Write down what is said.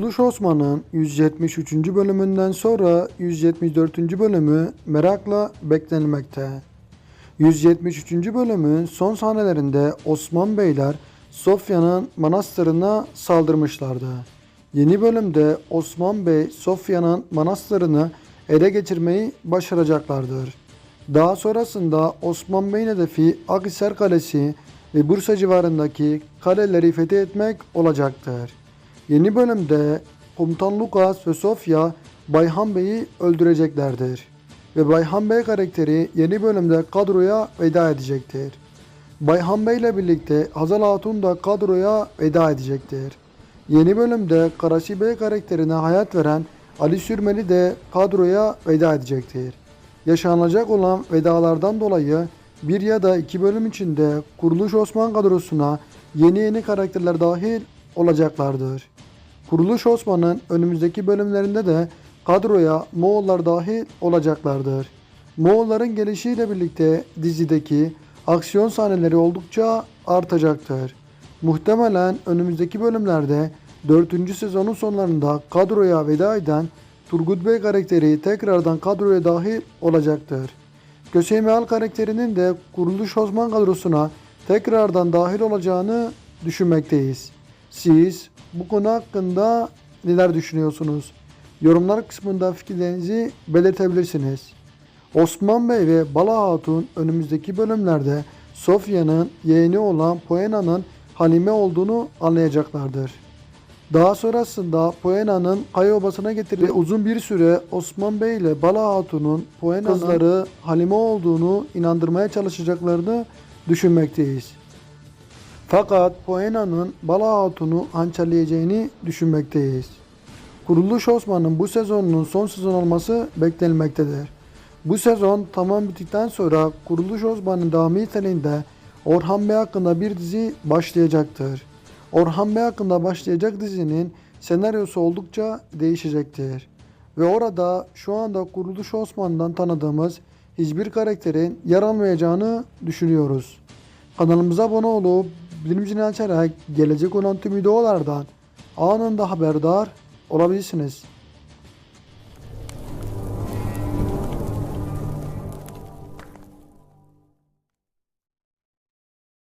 Kurtuluş Osman'ın 173. bölümünden sonra 174. bölümü merakla beklenmekte. 173. bölümün son sahnelerinde Osman Beyler Sofya'nın manastırına saldırmışlardı. Yeni bölümde Osman Bey Sofya'nın manastırını ele geçirmeyi başaracaklardır. Daha sonrasında Osman Bey'in hedefi Akhisar Kalesi ve Bursa civarındaki kaleleri fethetmek olacaktır. Yeni bölümde Komutan Lukas ve Sofya Bayhan Bey'i öldüreceklerdir. Ve Bayhan Bey karakteri yeni bölümde kadroya veda edecektir. Bayhan Bey ile birlikte Hazal Hatun da kadroya veda edecektir. Yeni bölümde Karaşi Bey karakterine hayat veren Ali Sürmeli de kadroya veda edecektir. Yaşanacak olan vedalardan dolayı bir ya da iki bölüm içinde Kuruluş Osman kadrosuna yeni yeni karakterler dahil olacaklardır. Kuruluş Osman'ın önümüzdeki bölümlerinde de kadroya Moğollar dahil olacaklardır. Moğolların gelişiyle birlikte dizideki aksiyon sahneleri oldukça artacaktır. Muhtemelen önümüzdeki bölümlerde 4. sezonun sonlarında kadroya veda eden Turgut Bey karakteri tekrardan kadroya dahil olacaktır. Kösey Meal karakterinin de Kuruluş Osman kadrosuna tekrardan dahil olacağını düşünmekteyiz. Siz bu konu hakkında neler düşünüyorsunuz? Yorumlar kısmında fikirlerinizi belirtebilirsiniz. Osman Bey ve Bala Hatun önümüzdeki bölümlerde Sofya'nın yeğeni olan Poena'nın Halime olduğunu anlayacaklardır. Daha sonrasında Poena'nın Kaya Obası'na getirilip uzun bir süre Osman Bey ile Bala Hatun'un Poena'nın kızları Halime olduğunu inandırmaya çalışacaklarını düşünmekteyiz. Fakat Poena'nın Bala Hatun'u hançerleyeceğini düşünmekteyiz. Kuruluş Osman'ın bu sezonunun son sezon olması beklenmektedir. Bu sezon tamam bittikten sonra Kuruluş Osman'ın devamı niteliğinde Orhan Bey hakkında bir dizi başlayacaktır. Orhan Bey hakkında başlayacak dizinin senaryosu oldukça değişecektir. Ve orada şu anda Kuruluş Osman'dan tanıdığımız hiçbir karakterin yer almayacağını düşünüyoruz. Kanalımıza abone olup bildirim zilini açarak gelecek olan tüm videolardan anında haberdar olabilirsiniz.